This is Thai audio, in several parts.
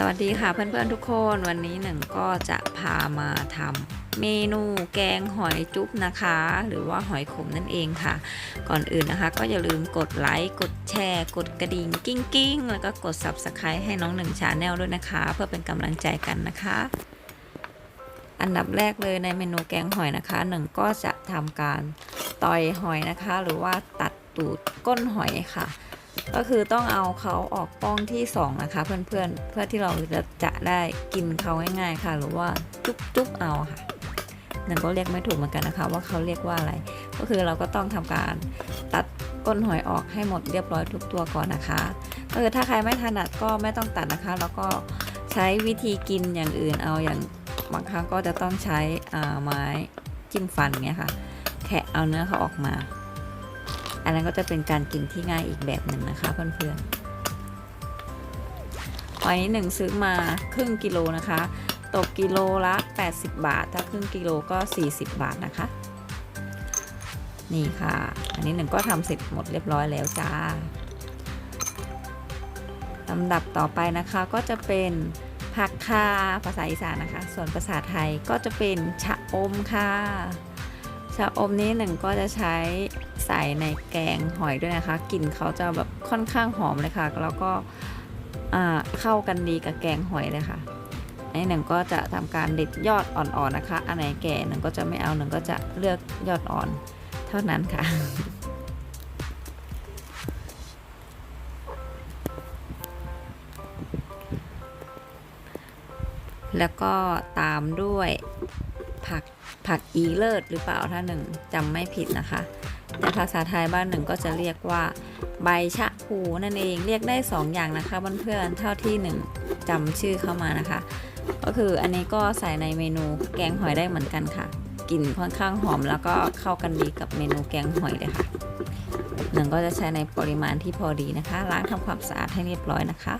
สวัสดีค่ะเพื่อนๆทุกคนวันนี้หนึ่งก็จะพามาทำเมนูแกงหอยจุ๊บนะคะ หรือว่าหอยขมนั่นเองค่ะ ก่อนอื่นนะคะ ก็อย่าลืมกดไลค์กดแชร์ กดกระดิ่งกิ้งกิ้งแล้วก็กด subscribe ให้น้องหนึ่งชาแนลด้วยนะคะ เพื่อเป็นกำลังใจกันนะคะ อันดับแรกเลยในเมนูแกงหอยนะคะหนึ่งก็จะทำการต่อยหอยนะคะ หรือว่าตัดตูดก้นหอยค่ะ ก็คือต้องเอาเขาออกป้องที่ 2 นะคะ เพื่อนๆเพื่อที่เราจะจะได้กินเขาง่ายๆค่ะ หรือว่าจุ๊บจุ๊บเอาค่ะนั่นก็เรียกไม่ถูกเหมือนกันนะคะ ว่าเขาเรียกว่าอะไร ก็คือเราก็ต้องทำการตัดก้นหอยออกให้หมดเรียบร้อยทุกตัวก่อนนะคะก็คือถ้าใครไม่ถนัดก็ไม่ต้องตัดนะคะ แล้วก็ใช้วิธีกินอย่างอื่นเอาอย่างบางครั้งก็จะต้องใช้อ่าไม้จิ้มฟันเงี้ยค่ะ แคะเอาเนื้อเขาออกมา อันนั้นก็จะเป็นการกินที่ง่ายอีกแบบหนึ่งนะคะเพื่อนๆหอยหนึ่งซื้อมาครึ่งกิโลนะคะ ตกกิโลละ 80 บาท ถ้าครึ่งกิโลก็ 40 บาทนะคะ นี่ค่ะ อันนี้หนึ่งก็ทำเสร็จหมดเรียบร้อยแล้วจ้าลำดับต่อไปนะคะก็จะเป็นผักคาภาษาอีสานนะคะ ส่วนภาษาไทยก็จะเป็นชะอมค่ะ ชะอมนี้หนึ่งก็จะใช้ ใส่ในแกงหอยด้วยนะคะกลิ่นเขาจะแบบค่อนข้างหอมเลยค่ะ แล้วก็เข้ากันดีกับแกงหอยเลยค่ะอันนี้หนึ่งก็จะทำการเด็ดยอดอ่อนๆนะคะ อันไหนแก่หนึ่งก็จะไม่เอาหนึ่งก็จะเลือกยอดอ่อนเท่านั้นค่ะ แล้วก็ตามด้วยผักผักอีเลิศหรือเปล่าถ้าหนึ่งจำไม่ผิดนะคะ แต่ภาษาไทยบ้านหนึ่งก็จะเรียกว่า ใบชะพูนั่นเองเรียกได้ 2 อย่างนะคะเพื่อนๆเท่าที่หนึ่งจำชื่อเข้ามานะคะ ก็คืออันนี้ก็ใส่ในเมนูแกงหอยได้เหมือนกันค่ะกลิ่นค่อนข้างหอมแล้วก็เข้ากันดีกับเมนูแกงหอยเลยค่ะหนึ่งก็จะใช้ในปริมาณที่พอดีนะคะ ล้างทำความสะอาดให้เรียบร้อยนะคะ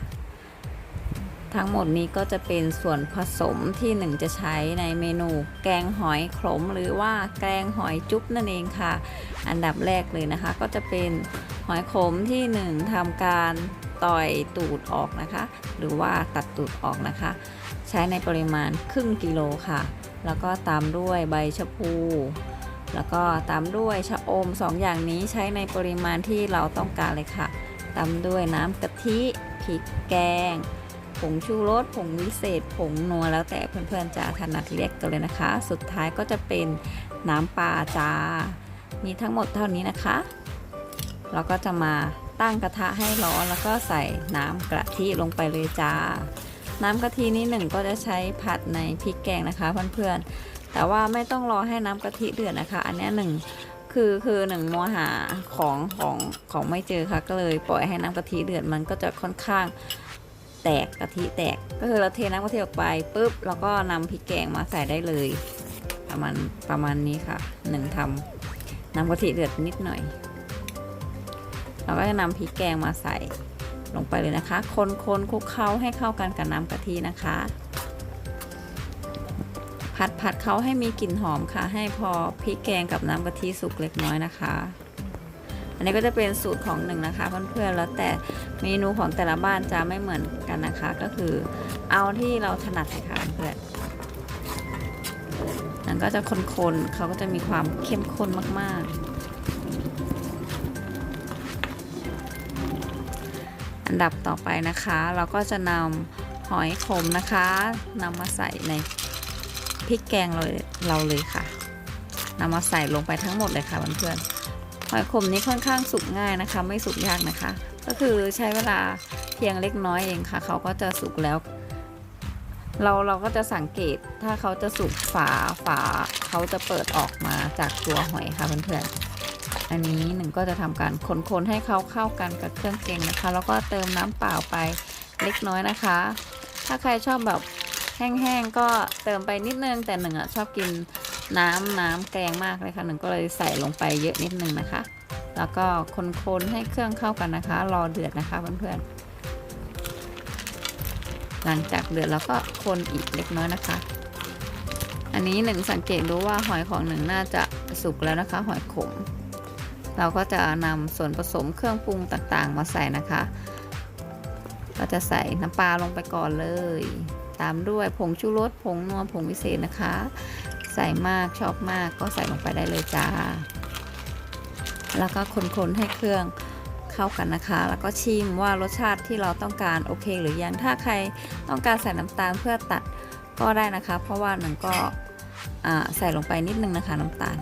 ทั้งหมดนี้ก็จะเป็นส่วนผสมที่หนึ่งจะใช้ในเมนูแกงหอยขมหรือว่าแกงหอยจุ๊บนั่นเองค่ะ อันดับแรกเลยนะคะ ก็จะเป็นหอยขมที่หนึ่งทำการต่อยตูดออกนะคะ หรือว่าตัดตูดออกนะคะ ใช้ในปริมาณครึ่งกิโลค่ะ แล้วก็ตามด้วยใบชะพู แล้วก็ตามด้วยชะอมสองอย่างนี้ใช้ในปริมาณที่เราต้องการเลยค่ะ ตามด้วยน้ำกะทิพริกแกง ผงชูรสผงวิเศษ ผงนัวแล้วแต่เพื่อนๆจะถนัดเรียกกันเลยนะคะ สุดท้ายก็จะเป็นน้ำปลาจ้ามีทั้งหมดเท่านี้นะคะ เราก็จะมาตั้งกระทะให้ร้อนแล้วก็ใส่น้ำกะทิลงไปเลยจ้า น้ำกะทินี้หนึ่งก็จะใช้ผัดในพริกแกงนะคะเพื่อนๆ แต่ว่าไม่ต้องรอให้น้ำกะทิเดือดนะคะ อันนี้หนึ่งคือคือหนึ่งมัวหาของของของไม่เจอค่ะก็เลยปล่อยให้น้ำกะทิเดือดมันก็จะค่อนข้าง แตกกะทิแตก ก็คือเราเทน้ำกะทิออกไปปุ๊บแล้วก็นำพริกแกงมาใส่ได้เลย ประมาณประมาณนี้ค่ะหนึ่งทำน้ำกะทิเดือดนิดหน่อย เราก็จะนำพริกแกงมาใส่ลงไปเลยนะคะ คนคนคลุกเคล้าให้เข้ากันกับน้ำกะทินะคะ ผัดผัดเขาให้มีกลิ่นหอมค่ะ ให้พอพริกแกงกับน้ำกะทิสุกเล็กน้อยนะคะ อันนี้ก็จะเป็นสูตรของหนึ่งนะคะเพื่อนๆแล้วแต่เมนูของแต่ละบ้านจะไม่เหมือนกันนะคะ ก็คือเอาที่เราถนัดเลยค่ะเพื่อนนั่นก็จะคนๆเขาก็จะมีความเข้มข้นมากๆอันดับต่อไปนะคะ เราก็จะนำหอยขมนะคะนำมาใส่ในพริกแกงเราเราเลยค่ะนำมาใส่ลงไปทั้งหมดเลยค่ะเพื่อนๆ หอยขมนี้ค่อนข้างสุกง่ายนะคะ ไม่สุกยากนะคะ ก็คือใช้เวลาเพียงเล็กน้อยเองค่ะ เขาก็จะสุกแล้ว เราเราก็จะสังเกตถ้าเขาจะสุกฝาฝาเขาจะเปิดออกมาจากตัวหอยค่ะเพื่อนๆอันนี้หนึ่งก็จะทำการคนๆให้เขาเข้ากันกับเครื่องแกงนะคะ แล้วก็เติมน้ำเปล่าไปเล็กน้อยนะคะ ถ้าใครชอบแบบแห้งๆก็เติมไปนิดนึงแต่หนึ่งอะชอบกิน น้ำน้ำแกงมากเลยค่ะหนึ่งก็เลยใส่ลงไปเยอะนิดนึงนะคะ แล้วก็คนๆให้เครื่องเข้ากันนะคะ รอเดือดนะคะเพื่อนๆหลังจากเดือดแล้วก็คนอีกเล็กน้อยนะคะ อันนี้หนึ่งสังเกตดูว่าหอยของหนึ่งน่าจะสุกแล้วนะคะ หอยขม เราก็จะนำส่วนผสมเครื่องปรุงต่างๆ มาใส่นะคะ ก็จะใส่น้ำปลาลงไปก่อนเลย ตามด้วยผงชูรสผงนัวผงวิเศษนะคะ ใส่มากชอบมากก็ใส่ลงไปได้เลยจ้า แล้วก็คนๆให้เครื่องเข้ากันนะคะ แล้วก็ชิมว่ารสชาติที่เราต้องการโอเค หรือยังถ้าใครต้องการใส่น้ำตาลเพื่อตัดก็ได้นะคะ เพราะว่าหนึ่งก็ใส่ลงไปนิดนึงนะคะน้ำตาล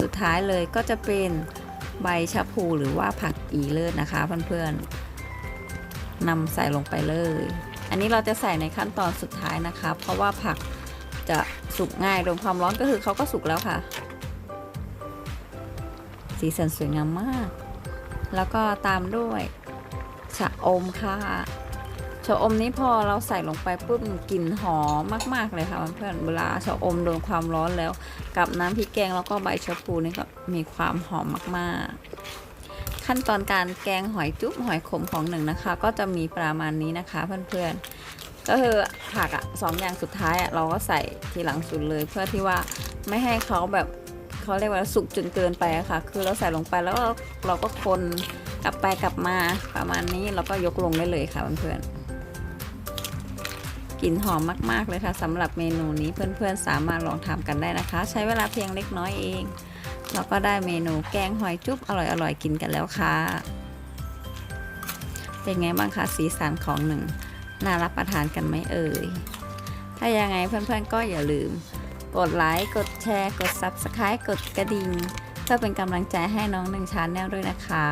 สุดท้ายเลยก็จะเป็นใบชะพูหรือว่าผักอีเลิศนะคะเพื่อนๆนำใส่ลงไปเลย อันนี้เราจะใส่ในขั้นตอนสุดท้ายนะคะ เพราะว่าผัก จะสุกง่ายโดนความร้อนก็คือเขาก็สุกแล้วค่ะ สีสันสวยงามมาก แล้วก็ตามด้วยชะอมค่ะชะอมนี้พอเราใส่ลงไปปุ๊บกลิ่นหอมมาก ๆ เลยค่ะเพื่อนเวลาชะอมโดนความร้อนแล้ว กับน้ำพริกแกงแล้วก็ใบชะพูนี่ก็มีความหอมมาก ๆ ขั้นตอนการแกงหอยจุ๊บหอยขมของหนึ่งนะคะ ก็จะมีประมาณนี้นะคะเพื่อนๆ ก็คือผักอะสองอย่างสุดท้ายอะเราก็ใส่ทีหลังสุดเลย เพื่อที่ว่าไม่ให้เขาแบบเขาเรียกว่าสุกจนเกินไปอะค่ะ คือเราใส่ลงไปแล้วเราก็คนกลับไปกลับมาประมาณนี้แล้วก็ยกลงได้เลยค่ะเพื่อนๆกลิ่นหอมมากๆเลยค่ะสำหรับเมนูนี้เพื่อนๆสามารถลองทำกันได้นะคะ ใช้เวลาเพียงเล็กน้อยเองเราก็ได้เมนูแกงหอยจุ๊บอร่อยๆกินกันแล้วค่ะ เป็นไงบ้างคะสีสันของหนึ่ง น่ารับประทานกันไหมเอ่ย ถ้ายังไงเพื่อนๆก็อย่าลืม กดไลค์กดแชร์ กด Subscribe กดกระดิ่งเพื่อเป็นกำลังใจให้น้องหนึ่งชาแนลด้วยนะคะ